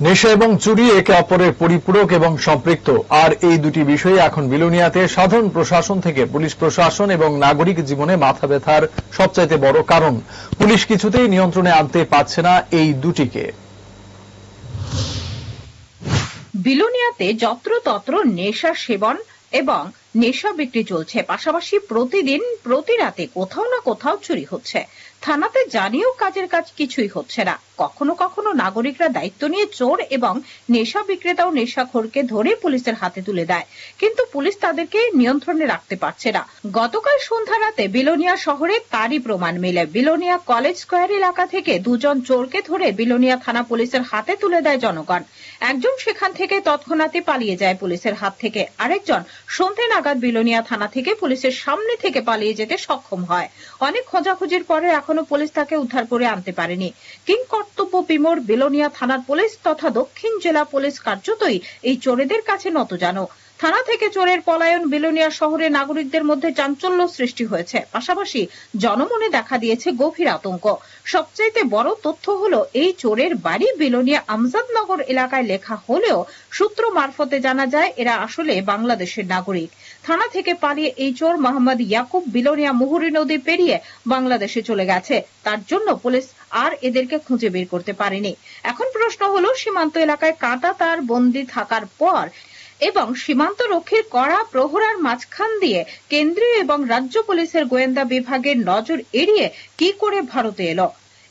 নেশা এবং চুরি, একে অপরের পরিপূরক এবং সম্পৃক্ত। আর এই দুটি বিষয়ে এখন বিলোনিয়াতে সাধারণ প্রশাসন থেকে পুলিশ প্রশাসন এবং নাগরিক জীবনে মাথা ব্যথার সবচাইতে বড় কারণ। পুলিশ কিছুতেই নিয়ন্ত্রণে আনতে পারছে না এই দুটিকে। বিলোনিয়াতে যত্রতত্র নেশা সেবন এবং নেশা বিক্রি চলছে। পাশাপাশি প্রতিদিন, প্রতি রাতে কোথাও না কোথাও চুরি হচ্ছে। থানাতে জানিয়েও কাজের কাজ কিছুই হচ্ছে না। কখনো কখনো নাগরিকরা দায়িত্ব নিয়ে চোর এবং নেশা বিক্রেতা ও নেশাখোরকে ধরে পুলিশের হাতে তুলে দেয়। কিন্তু পুলিশ তাদেরকে নিয়ন্ত্রণে রাখতে পারছে না। গতকাল সন্ধ্যা রাতে বিলোনিয়া শহরে তারই প্রমাণ মেলে। বিলোনিয়া কলেজ স্কোয়ার এলাকা থেকে দুজন চোরকে ধরে বিলোনিয়া থানা পুলিশের হাতে তুলে দেয় জনগণ। একজন সেখান থেকে তৎক্ষণাতে পালিয়ে যায় পুলিশের হাত থেকে। আরেকজন সন্ধে নাগাদ বিলোনিয়া থানা থেকে পুলিশের সামনে থেকে পালিয়ে যেতে সক্ষম হয়। অনেক খোঁজাখুঁজির পরে এখনও পুলিশ তাকে উদ্ধার করে আনতে পারেনি। কিং কর্তব্য বিমোর বিলোনিয়া থানার পুলিশ তথা দক্ষিণ জেলা পুলিশ কার্যতই এই চোরেদের কাছে নত জানো। থানা থেকে চোরের পলায়ন বিলোনিয়া শহরে নাগরিকদের মধ্যে চাঞ্চল্য সৃষ্টি হয়েছে। পাশাপাশি জনমনে দেখা দিয়েছে গভীর আতঙ্ক। সবচাইতে বড় তথ্য হলো, এই চোরের বাড়ি বিলোনিয়া আমজাদনগর এলাকায় লেখা হলেও সূত্র মারফতে জানা যায়, এরা আসলে বাংলাদেশের নাগরিক। থানা থেকে পালিয়ে এই চোর মোহাম্মদ ইয়াকুব বিলোনিয়া মুহুরী নদী পেরিয়ে বাংলাদেশে চলে গেছে। তার জন্য পুলিশ আর এদেরকে খুঁজে বের করতে পারেনি। এখন প্রশ্ন হলো, সীমান্ত এলাকায় কাঁটা তার বন্দি থাকার পর এবং সীমান্ত রক্ষীর কড়া প্রহরার মাঝখান দিয়ে কেন্দ্রীয় এবং রাজ্য পুলিশের গোয়েন্দা বিভাগের নজর এড়িয়ে কি করে ভারতে এলো?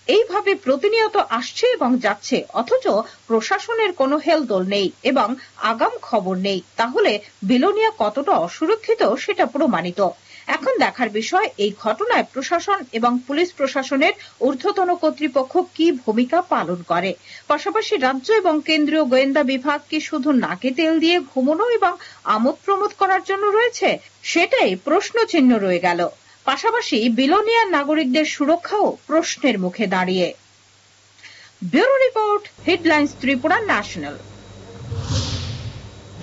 এইভাবে প্রতিনিয়ত আসছে এবং যাচ্ছে, অথচ প্রশাসনের কোনো হেলদোল নেই এবং আগাম খবর নেই। তাহলে বিলোনিয়া কতটা অসুরক্ষিত সেটা প্রমাণিত। এখন দেখার বিষয়, এই ঘটনায় প্রশাসন এবং পুলিশ প্রশাসনের ঊর্ধ্বতন কর্তৃপক্ষ কি ভূমিকা পালন করে? পাশাপাশি রাজ্য এবং কেন্দ্রীয় গোয়েন্দা বিভাগ কি শুধু নাকে তেল দিয়ে ঘুমনো এবং আমোদ প্রমোদ করার জন্য রয়েছে? সেটাই প্রশ্ন চিহ্ন রয়ে গেল। পাশাপাশি বিলোনিয়ার নাগরিকদের সুরক্ষাও প্রশ্নের মুখে দাঁড়িয়ে। Bureau report, headlines Tripura national.